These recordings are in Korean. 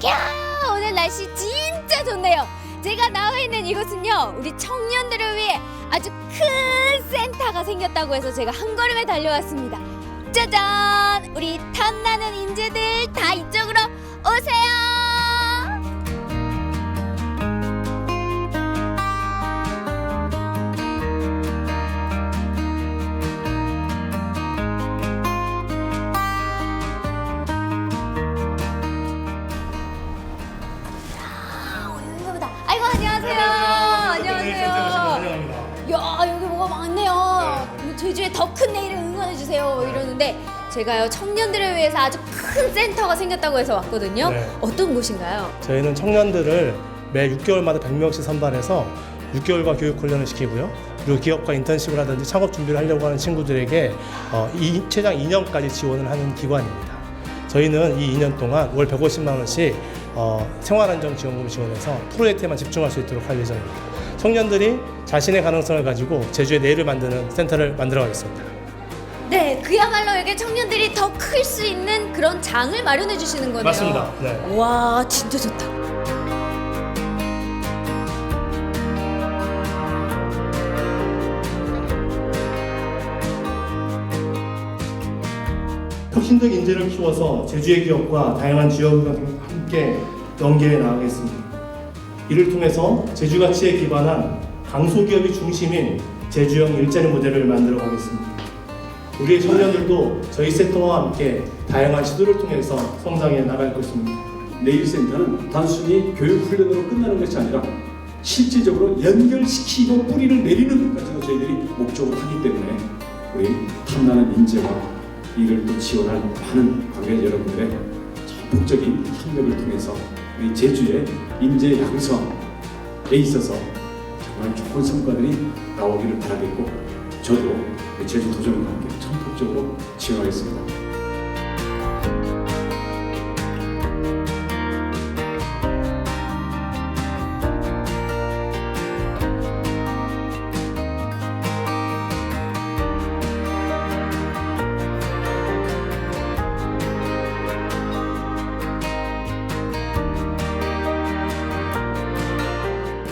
캬 오늘 날씨 진짜 좋네요. 제가 나와 있는 이곳은요 우리 청년들을 위해 아주 큰 센터가 생겼다고 해서 제가 한 걸음에 달려왔습니다. 짜잔! 우리 탐나는 인 아이고 안녕하세요. 안녕하세요. 야 여기 뭐가 많네요. 뭐 제주에 더 큰 내일을 응원해 주세요. 이러는데 제가요 청년들을 위해서 아주 큰 센터가 생겼다고 해서 왔거든요. 네. 어떤 곳인가요? 저희는 청년들을 매 6개월마다 100명씩 선발해서 6개월간 교육 훈련을 시키고요. 그리고 기업과 인턴십을 하든지 창업 준비를 하려고 하는 친구들에게 어, 이, 최장 2년까지 지원을 하는 기관입니다. 저희는 이 2년 동안 월 150만 원씩 어, 생활안정지원금을 지원해서 프로젝트에만 집중할 수 있도록 할 예정입니다. 청년들이 자신의 가능성을 가지고 제주의 내일을 만드는 센터를 만들어가겠습니다. 네, 그야말로 이게 청년들이 더 클 수 있는 그런 장을 마련해 주시는 거네요. 맞습니다. 네. 와, 진짜 좋다. 혁신적 인재를 키워서 제주의 기업과 다양한 지역과 함께 연계해 나가겠습니다. 이를 통해서 제주 가치에 기반한 강소기업이 중심인 제주형 일자리 모델을 만들어 가겠습니다. 우리의 청년들도 저희 센터와 함께 다양한 시도를 통해서 성장해 나갈 것입니다. 네일센터는 단순히 교육 훈련으로 끝나는 것이 아니라 실질적으로 연결시키고 뿌리를 내리는 것까지도 저희들이 목적으로 하기 때문에 우리 탐나는 인재와 이를 또 지원할 많은 관계 여러분들의 적극적인 협력을 통해서 우리 제주의 인재 양성에 있어서 정말 좋은 성과들이 나오기를 바라겠고 저도 우리 제주 도정과 함께 전폭적으로 지원하겠습니다.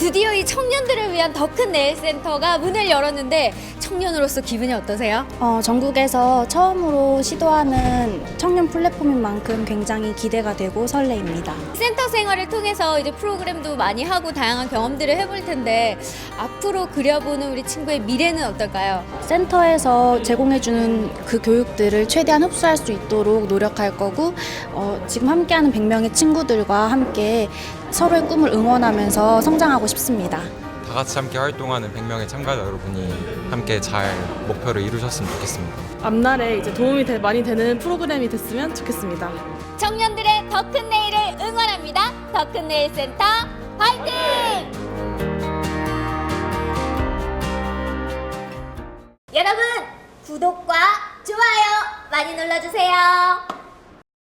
드디어 이 청년들을 위한 더 큰 내일 센터가 문을 열었는데 청년으로서 기분이 어떠세요? 어, 전국에서 처음으로 시도하는 청년 플랫폼인 만큼 굉장히 기대가 되고 설레입니다. 센터 생활을 통해서 이제 프로그램도 많이 하고 다양한 경험들을 해볼 텐데 앞으로 그려보는 우리 친구의 미래는 어떨까요? 센터에서 제공해주는 그 교육들을 최대한 흡수할 수 있도록 노력할 거고, 어, 지금 함께하는 100명의 친구들과 함께 서로의 꿈을 응원하면서 성장하고 싶습니다. 다 같이 함께 활동하는 100명의 참가자 여러분이 함께 잘 목표를 이루셨으면 좋겠습니다. 앞날에 이제 도움이 되- 많이 되는 프로그램이 됐으면 좋겠습니다. 청년들의 더 큰 내일을 응원합니다. 더 큰 내일 센터 화이팅! 여러분 구독과 좋아요 많이 눌러주세요.